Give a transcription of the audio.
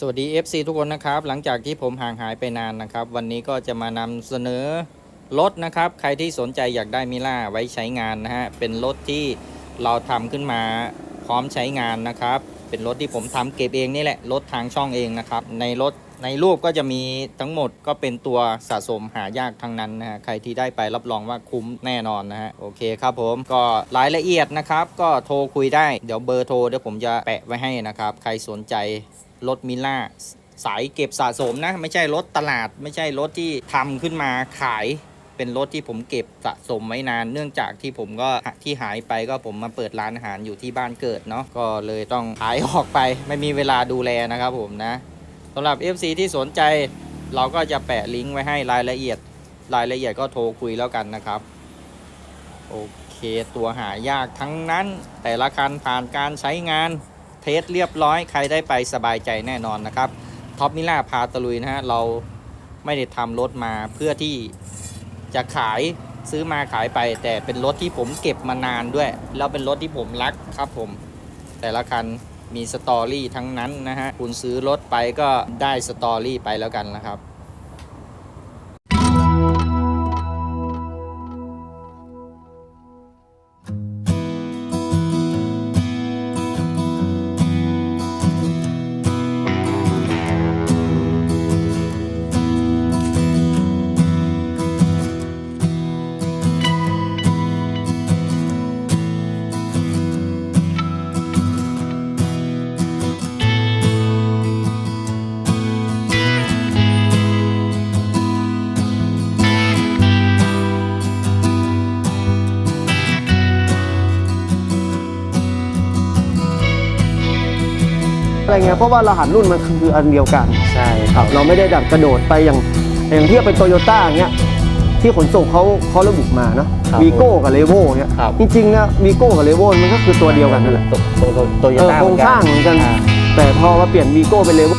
สวัสดี FC ทุกคนนะครับ หลังจากที่ผมห่างหายไปนานนะครับ วันนี้ก็จะมานำเสนอรถนะครับ ใครที่สนใจอยากได้มิล่าไว้ใช้งานนะฮะ เป็นรถที่เราทำขึ้นมาพร้อมใช้งานนะครับ เป็นรถที่ผมทำเก็บเองนี่แหละ รถทางช่องเองนะครับ ในรถในรูปก็จะมีทั้งหมดก็เป็นตัวสะสมหายากทั้งนั้นนะฮะ ใครที่ได้ไปรับรองว่าคุ้มแน่นอนนะฮะ โอเคครับผมก็รายละเอียดนะครับ ก็โทรคุยได้ เดี๋ยวเบอร์โทรเดี๋ยวผมจะแปะไว้ให้นะครับ ใครสนใจ รถมิล่าสายเก็บสะสมนะ ไม่ใช่รถตลาด ไม่ใช่รถที่ทำขึ้นมาขายเป็นรถที่ผมเก็บสะสมไว้นาน เนื่องจากที่ผมก็ที่หายไปก็ผมมาเปิดร้านอาหารอยู่ที่บ้านเกิดเนาะก็เลยต้องขายออกไปไม่มีเวลาดูแลนะครับผมนะสำหรับ FC ที่สนใจเราก็จะแปะลิงก์ไว้ให้รายละเอียด รายละเอียดก็โทรคุยแล้วกันนะครับ โอเคตัวหายากทั้งนั้นแต่ละคันผ่านการใช้งาน ทสเรียบร้อยใครได้ไปสบายใจแน่นอนนะครับท็อปมิล่าพาตะลุยนะฮะเราไม่ได้ทำรถมาเพื่อที่จะขายซื้อมาขายไป แต่เป็นรถที่ผมเก็บมานานด้วย แล้วเป็นรถที่ผมรักครับผม แต่ละคันมีสตอรี่ทั้งนั้นนะฮะคุณซื้อรถไปก็ได้สตอรี่ไปแล้วกันนะครับ เงี้ยเพราะว่ารหัสรุ่นมันคืออันเดียวกันใช่ครับ เราไม่ได้ดับกระโดดไปอย่างอย่างที่เป็นโตโยต้าเงี้ยที่ขนส่งเขาเขาระบุมาเนาะครับวีโก้กับเลโวเงี้ยครับจริงๆนะวีโก้กับเลโวมันก็คือตัวเดียวกันนั่นแหละตัวตัวตัวโยเออต้าโครงสร้างเหมือนกันอ่าแต่พอมาเปลี่ยนวีโก้เป็นเลโว